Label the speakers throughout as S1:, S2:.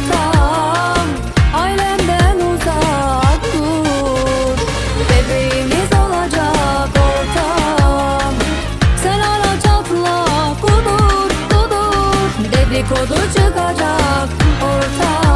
S1: yaşasam Ailemden uzak dur. Bebeğimiz olacak ortam. Sen alacakla kudur kudur. Dedikodu çıkacak ortam.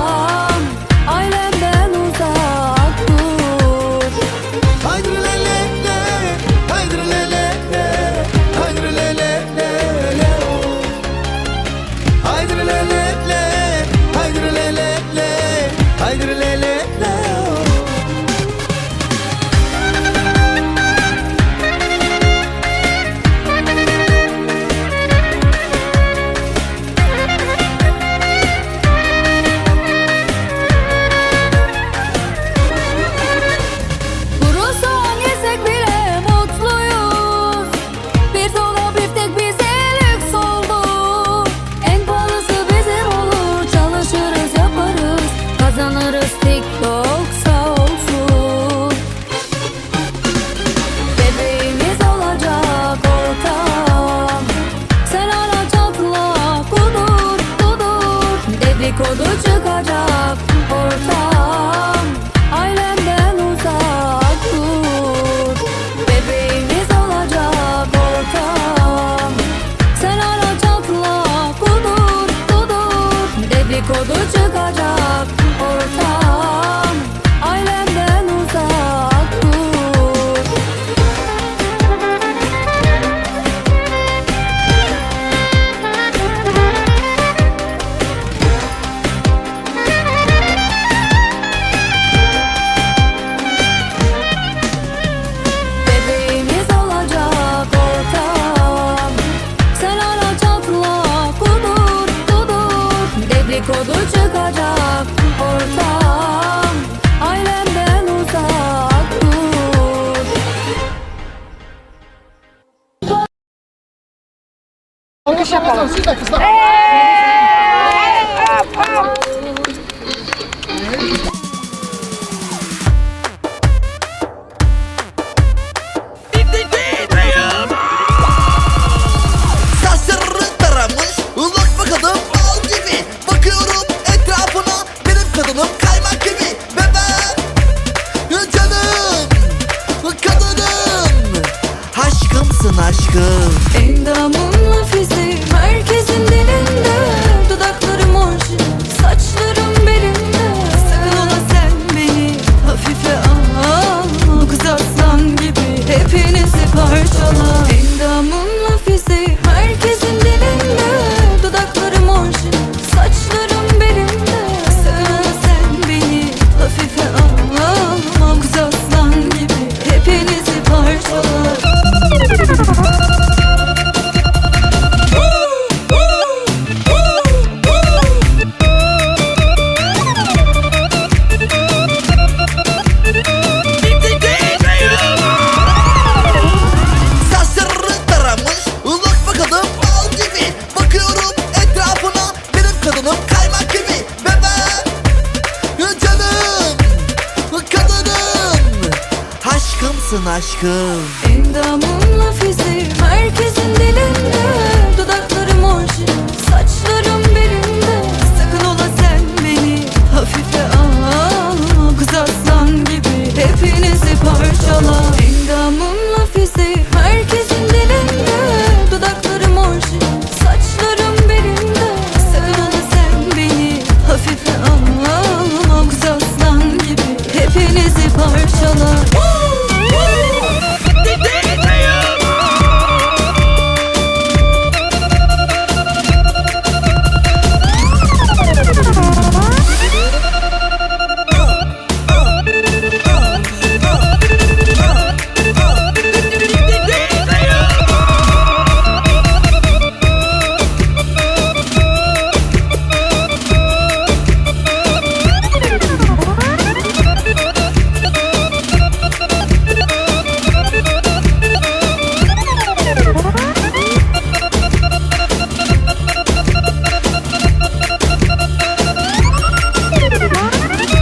S1: Кодуча dedikodu çıkacak ortam Ailemden uzak dur Alkış yapalım. Eee!
S2: Canım kaymak gibi bebeğim. Canım kadınım. Aşkımsın aşkım. olsun aşkım.
S1: Endamın nafizi merkezin dilinde. Dudaklarım orijin saç